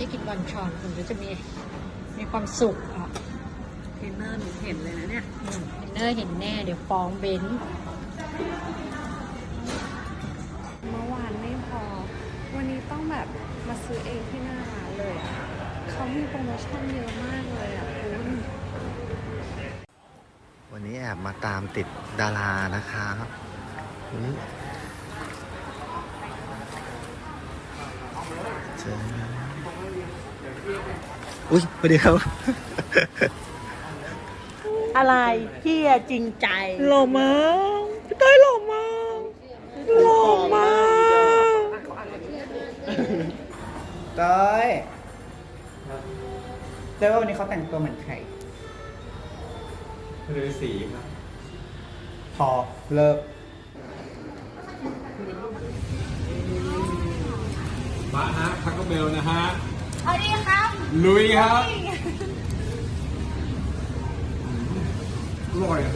ลาที่กินบอนชอนคุณก็จะมีมีความสุขอะเทรนเนอร์หนูเห็นเลยนะเนี่ยอืมเนอร์เห็นแน่ เดี๋ยวฟ้องเบนซ์เมื่อวานไม่พอ วันนี้ต้องแบบมาซื้อเองที่หน้าร้านเลยอะเขามีโปรโมชั่นเยอะมากเลยอะคุณวันนี้แอบมาตามติดดารานะครับอุ๊ยเจอ อุ้ยสวัสดีครับ อะไรพี่อะจริงใจหล่อมากพี่เต้ยหล่อมากหล่อมากเต้ยเต้ยว่าวันนี้เขาแต่งตัวเหมือนใครฤาษีครับ พอเลิกมาฮะพักก็เบลนะฮะ สวัสดีครับลุยครับ อร่อยอะ